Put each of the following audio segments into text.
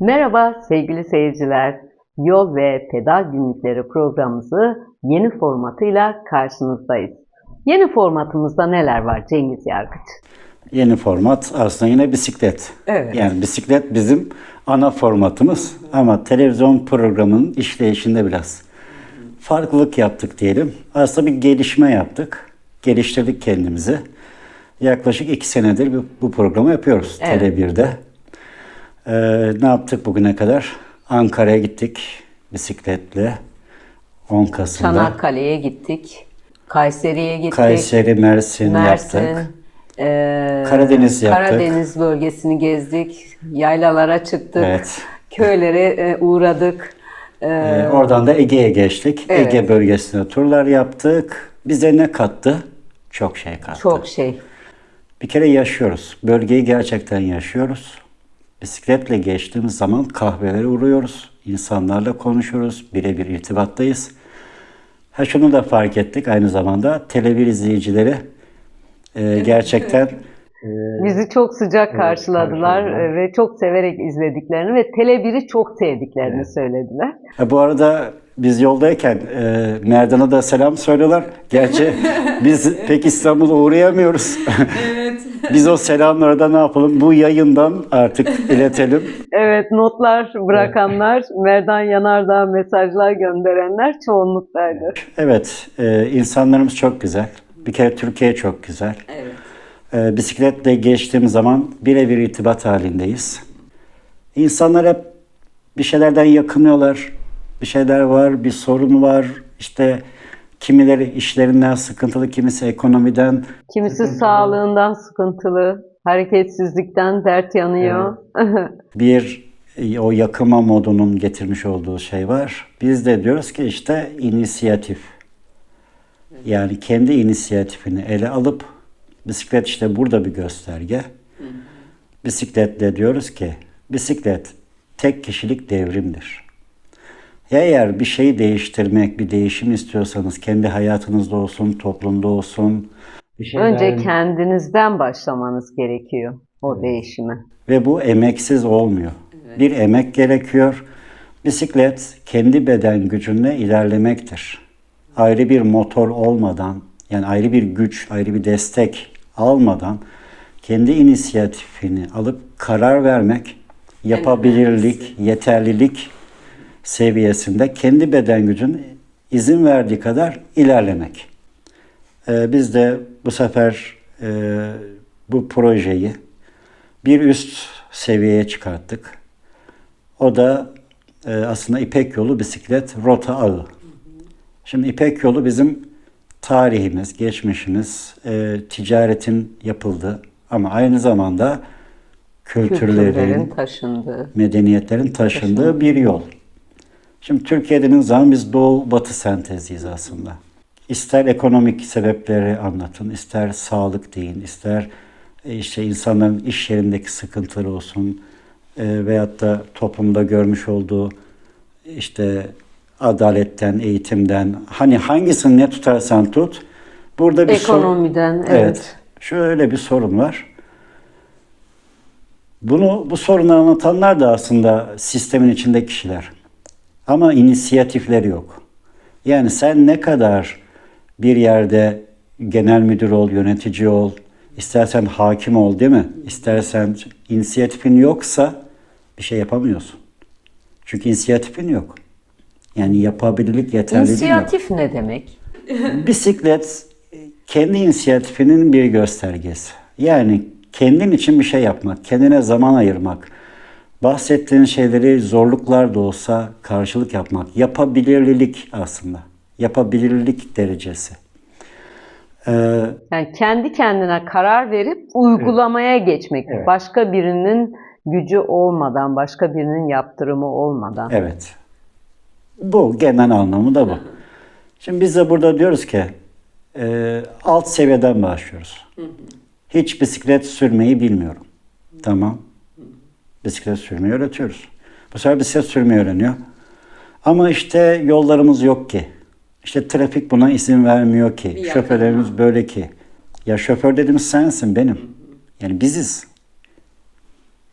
Merhaba sevgili seyirciler. Yol ve Pedal Günlükleri programımızı yeni formatıyla karşınızdayız. Yeni formatımızda neler var Cengiz Yargıç? Yeni format aslında yine bisiklet. Evet. Yani bisiklet bizim ana formatımız ama televizyon programının işleyişinde biraz farklılık yaptık diyelim. Aslında bir gelişme yaptık. Geliştirdik kendimizi. Yaklaşık iki senedir bu, programı yapıyoruz Evet. Tele1'de. Ee, ne yaptık bugüne kadar? Ankara'ya gittik bisikletle. 10 Kasım'da. Çanakkale'ye gittik. Kayseri'ye gittik. Kayseri, Mersin, Mersin. yaptık. eee, Karadeniz yaptık. Karadeniz bölgesini gezdik. Yaylalara çıktık. Evet. Köylere e, uğradık. Eee, Ee, oradan da Ege'ye geçtik. Evet. Ege bölgesine turlar yaptık. Bize ne kattı? Çok şey kattı. çok şey. Bir kere yaşıyoruz. Bölgeyi gerçekten yaşıyoruz. Bisikletle geçtiğimiz zaman kahvelere uğruyoruz. İnsanlarla konuşuyoruz. Birebir irtibattayız. Ha şunu da fark ettik aynı zamanda. Televizyon izleyicileri e, gerçekten Bizi çok sıcak karşıladılar karşıladılar. e, ve çok severek izlediklerini ve Tele1'i çok sevdiklerini söylediler. Ha, bu arada biz yoldayken e, Merdan'a da selam söylüyorlar. Gerçi biz pek İstanbul'a uğrayamıyoruz. Biz o selamları da ne yapalım? Bu yayından artık iletelim. Evet notlar bırakanlar, Merdan Yanardağ mesajlar gönderenler çoğunluktaydı. Evet, e, insanlarımız çok güzel. Bir kere Türkiye çok güzel. E, bisikletle geçtiğim zaman birebir irtibat halindeyiz. İnsanlar hep bir şeylerden yakınıyorlar. Bir şeyler var, bir sorun var. İşte kimileri işlerinden sıkıntılı, kimisi ekonomiden. Kimisi sağlığından sıkıntılı, hareketsizlikten dert yanıyor. bir e, o yakıma modunun getirmiş olduğu şey var. Biz de diyoruz ki işte inisiyatif. Yani kendi inisiyatifini ele alıp bisiklet işte burada bir gösterge. Bisikletle diyoruz ki bisiklet tek kişilik devrimdir. Ya eğer bir şeyi değiştirmek, bir değişim istiyorsanız kendi hayatınızda olsun, toplumda olsun. bir Önce şeylerin- kendinizden başlamanız gerekiyor o değişime. Ve bu emeksiz olmuyor. Bir emek gerekiyor. Bisiklet kendi beden gücünle ilerlemektir. Ayrı bir motor olmadan, yani ayrı bir güç, ayrı bir destek almadan kendi inisiyatifini alıp karar vermek, yapabilirlik, yeterlilik seviyesinde kendi beden gücün izin verdiği kadar ilerlemek. Ee, biz de bu sefer e, bu projeyi bir üst seviyeye çıkarttık. O da e, aslında İpek Yolu bisiklet rota ağı. Şimdi İpek Yolu bizim tarihimiz, geçmişimiz, e, ticaretin yapıldığı ama aynı zamanda kültürlerin, Kültürlerin taşındığı. medeniyetlerin taşındığı bir yol. Şimdi Türkiye dediğiniz zaman biz doğu batı senteziyiz aslında. İster ekonomik sebepleri anlatın, ister sağlık deyin, ister e, işte insanların iş yerindeki sıkıntıları olsun e, veyahut da toplumda görmüş olduğu işte adaletten, eğitimden hani hangisini ne tutarsan tut burada bir sorun- Ekonomiden, evet. Evet. Şöyle bir sorun var. Bunu bu sorunu anlatanlar da aslında sistemin içinde kişiler. Ama inisiyatifleri yok. Yani sen ne kadar bir yerde genel müdür ol, yönetici ol, istersen hakim ol değil mi? İstersen inisiyatifin yoksa bir şey yapamıyorsun. Çünkü inisiyatifin yok. Yani yapabilirlik yok. İnisiyatif ne demek? Bisiklet kendi inisiyatifinin bir göstergesi. Yani kendin için bir şey yapmak, kendine zaman ayırmak, bahsettiğin şeyleri zorluklar da olsa karşılık yapmak, yapabilirlilik aslında. Yapabilirlik derecesi. Ee, Yani kendi kendine karar verip uygulamaya geçmek. Evet. Başka birinin gücü olmadan, başka birinin yaptırımı olmadan. evet. Bu genel anlamı da bu. Şimdi biz de burada diyoruz ki e, alt seviyeden başlıyoruz. Hiç bisiklet sürmeyi bilmiyorum. Tamam. Bisiklet sürmeyi öğretiyoruz. Bu sefer bisiklet sürmeyi öğreniyor. Ama işte yollarımız yok ki. İşte trafik buna izin vermiyor ki. Şoförlerimiz böyle ki. Ya şoför dediğimiz sensin benim. Yani biziz.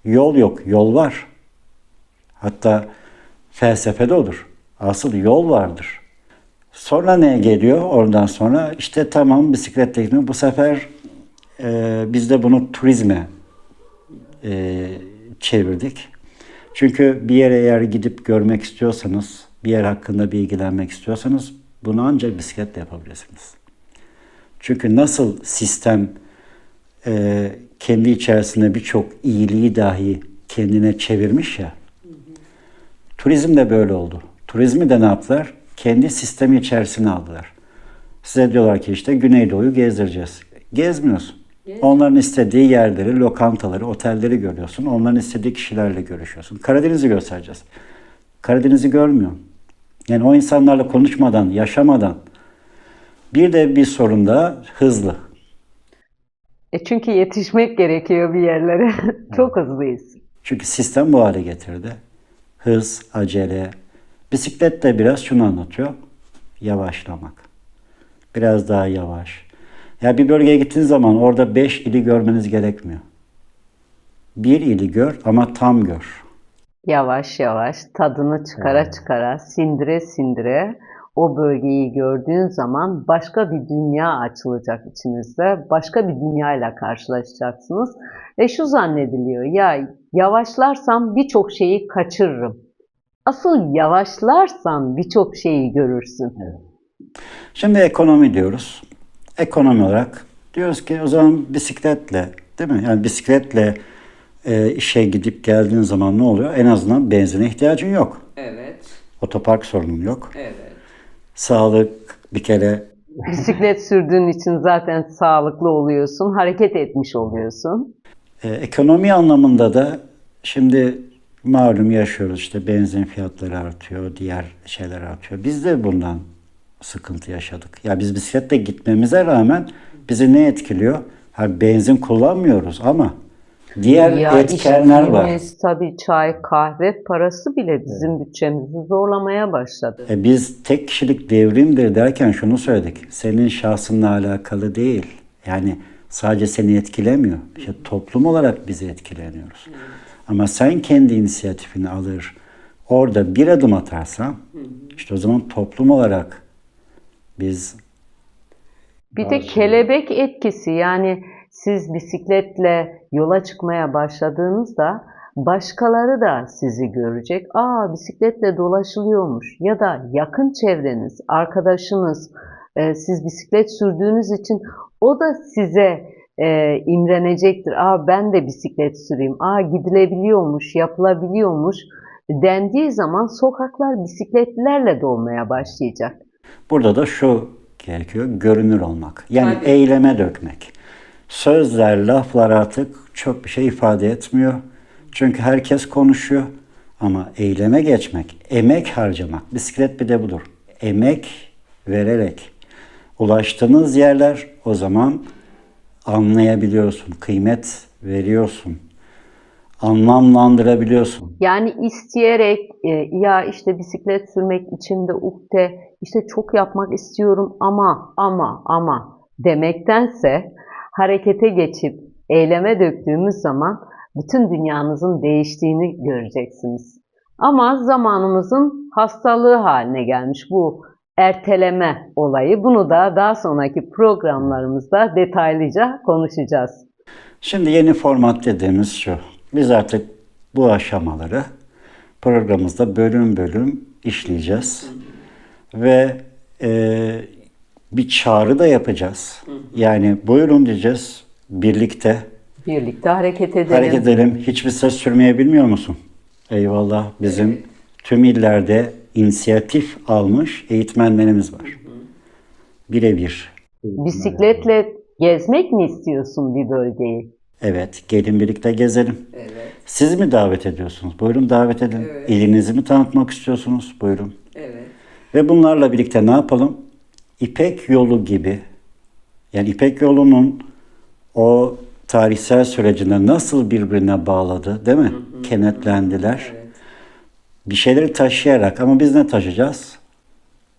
Yol yok, yol var. Hatta felsefede odur. Asıl yol vardır. Sonra ne geliyor oradan sonra? İşte tamam bisiklet tekniği bu sefer e, biz de bunu turizme e, çevirdik. Çünkü bir yere eğer gidip görmek istiyorsanız, bir yer hakkında bilgilenmek istiyorsanız bunu ancak bisikletle yapabilirsiniz. Çünkü nasıl sistem e, kendi içerisinde birçok iyiliği dahi kendine çevirmiş ya, turizm de böyle oldu. Turizmi de ne yaptılar? Kendi sistemi içerisine aldılar. Size diyorlar ki işte Güneydoğu'yu gezdireceğiz. Gezmiyorsun. Onların istediği yerleri, lokantaları, otelleri görüyorsun. Onların istediği kişilerle görüşüyorsun. Karadeniz'i göstereceğiz. Karadeniz'i görmüyor. Yani o insanlarla konuşmadan, yaşamadan. Bir de bir sorun da hızlı. E çünkü yetişmek gerekiyor bir yerlere. Çok hızlıyız. Çünkü sistem bu hale getirdi. Hız, acele. Bisiklet de biraz şunu anlatıyor. Yavaşlamak. Biraz daha yavaş. Ya bir bölgeye gittiğiniz zaman orada beş ili görmeniz gerekmiyor. Bir ili gör ama tam gör. Yavaş yavaş tadını çıkara çıkara, sindire sindire o bölgeyi gördüğün zaman başka bir dünya açılacak içinizde. Başka bir dünyayla karşılaşacaksınız. Ve şu zannediliyor ya yavaşlarsam birçok şeyi kaçırırım. Asıl yavaşlarsan birçok şeyi görürsün. Şimdi ekonomi diyoruz. Ekonomi olarak diyoruz ki o zaman bisikletle değil mi? Yani bisikletle e, işe gidip geldiğin zaman ne oluyor? En azından benzine ihtiyacın yok. Evet, Otopark sorunun yok. evet. Sağlık bir kere Bisiklet sürdüğün için zaten sağlıklı oluyorsun, hareket etmiş oluyorsun. e, ekonomi anlamında da şimdi malum yaşıyoruz işte benzin fiyatları artıyor, diğer şeyler artıyor. Biz de bundan sıkıntı yaşadık. Ya biz bisikletle gitmemize rağmen bizi ne etkiliyor? Ha, benzin kullanmıyoruz ama diğer Ya etkenler var. tabii çay, kahve parası bile bizim bütçemizi zorlamaya başladı. E biz tek kişilik devrimdir derken şunu söyledik. Senin şahsınla alakalı değil. Yani sadece seni etkilemiyor. İşte toplum olarak bizi etkileniyoruz. Ama sen kendi inisiyatifini alır, orada bir adım atarsan, işte o zaman toplum olarak biz Bir de kelebek etkisi yani siz bisikletle yola çıkmaya başladığınızda başkaları da sizi görecek. Aa bisikletle dolaşılıyormuş ya da yakın çevreniz, arkadaşınız e, siz bisiklet sürdüğünüz için o da size e, imrenecektir. Aa ben de bisiklet süreyim. Aa gidilebiliyormuş, yapılabiliyormuş dendiği zaman sokaklar bisikletlerle dolmaya başlayacak. Burada da şu gerekiyor, görünür olmak. Yani Tabii. eyleme dökmek. Sözler, laflar artık çok bir şey ifade etmiyor. Çünkü herkes konuşuyor. Ama eyleme geçmek, emek harcamak, bisiklet bir de budur. Emek vererek ulaştığınız yerler o zaman anlayabiliyorsun, kıymet veriyorsun, anlamlandırabiliyorsun. Yani isteyerek e, ya işte bisiklet sürmek içimde ukde işte çok yapmak istiyorum ama ama ama demektense harekete geçip eyleme döktüğümüz zaman bütün dünyanızın değiştiğini göreceksiniz. Ama zamanımızın hastalığı haline gelmiş bu erteleme olayı. Bunu da daha sonraki programlarımızda detaylıca konuşacağız. Şimdi yeni format dediğimiz şu. Biz artık bu aşamaları programımızda bölüm bölüm işleyeceğiz. Ve e, bir çağrı da yapacağız. Yani buyurun diyeceğiz birlikte Birlikte hareket edelim. hareket edelim. Hiçbir ses sürmeye bilmiyor musun? Eyvallah bizim tüm illerde inisiyatif almış eğitmenlerimiz var. Birebir. Bisikletle gezmek mi istiyorsun bir bölgeyi? Evet, gelin birlikte gezelim. Evet. Siz mi davet ediyorsunuz? Buyurun davet edin. Evet. İlinizi mi tanıtmak istiyorsunuz? Buyurun. Evet. Ve bunlarla birlikte ne yapalım? İpek yolu gibi, yani İpek yolunun o tarihsel sürecinde nasıl birbirine bağladı, değil mi? Kenetlendiler. Evet. Bir şeyleri taşıyarak ama biz ne taşıyacağız?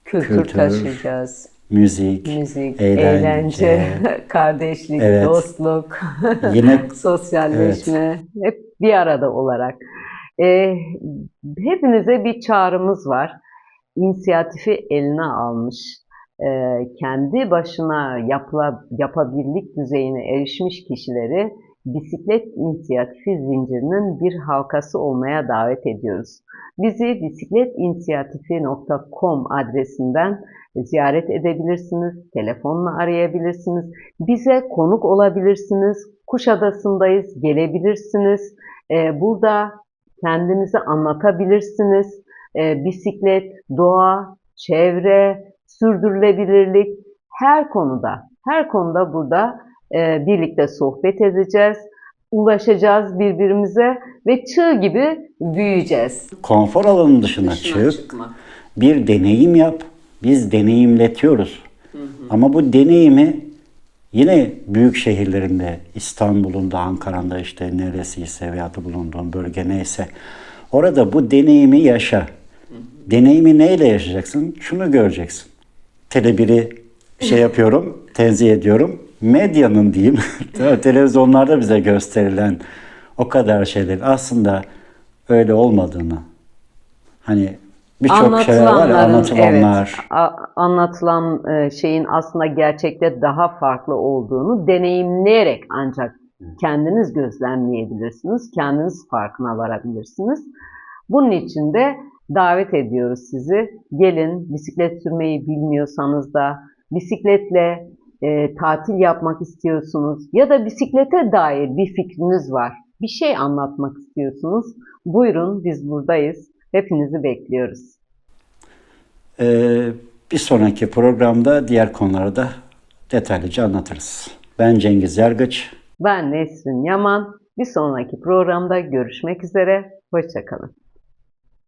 Kültür, Kültür, taşıyacağız. Müzik, Müzik, eğlence. eğlence, kardeşlik, Evet. dostluk, Yine sosyalleşme hep bir arada olarak. Ee, hepinize bir çağrımız var. İnisiyatifi eline almış, e, kendi başına yapıla, yapabilirlik düzeyine erişmiş kişileri bisiklet inisiyatifi zincirinin bir halkası olmaya davet ediyoruz. Bizi bisikletinisiatifi.com adresinden ziyaret edebilirsiniz, telefonla arayabilirsiniz, bize konuk olabilirsiniz, Kuşadası'ndayız, gelebilirsiniz, Ee, burada kendinizi anlatabilirsiniz, Ee, bisiklet, doğa, çevre, sürdürülebilirlik her konuda, her konuda burada e, birlikte sohbet edeceğiz, ulaşacağız birbirimize ve çığ gibi büyüyeceğiz. Konfor alanının dışına, çık. Bir deneyim yap. Biz deneyimletiyoruz. Ama bu deneyimi yine büyük şehirlerinde, İstanbul'un da, Ankara'nda işte neresiyse veya da bulunduğun bölge neyse orada bu deneyimi yaşa. Deneyimi neyle yaşayacaksın? Şunu göreceksin. Tele1'i şey yapıyorum, tenzih ediyorum. Medyanın diyeyim, televizyonlarda bize gösterilen o kadar şeyler aslında öyle olmadığını. Hani birçok şeyler var ya, anlatılanlar. evet, a- anlatılan e, şeyin aslında gerçekte daha farklı olduğunu deneyimleyerek ancak kendiniz gözlemleyebilirsiniz, kendiniz farkına varabilirsiniz. Bunun için de davet ediyoruz sizi. Gelin bisiklet sürmeyi bilmiyorsanız da bisikletle e, tatil yapmak istiyorsunuz ya da bisiklete dair bir fikriniz var, bir şey anlatmak istiyorsunuz. Buyurun biz buradayız. Hepinizi bekliyoruz. Ee, bir sonraki programda diğer konuları da detaylıca anlatırız. Ben Cengiz Yargıç. Ben Nesrin Yaman. Bir sonraki programda görüşmek üzere. Hoşçakalın.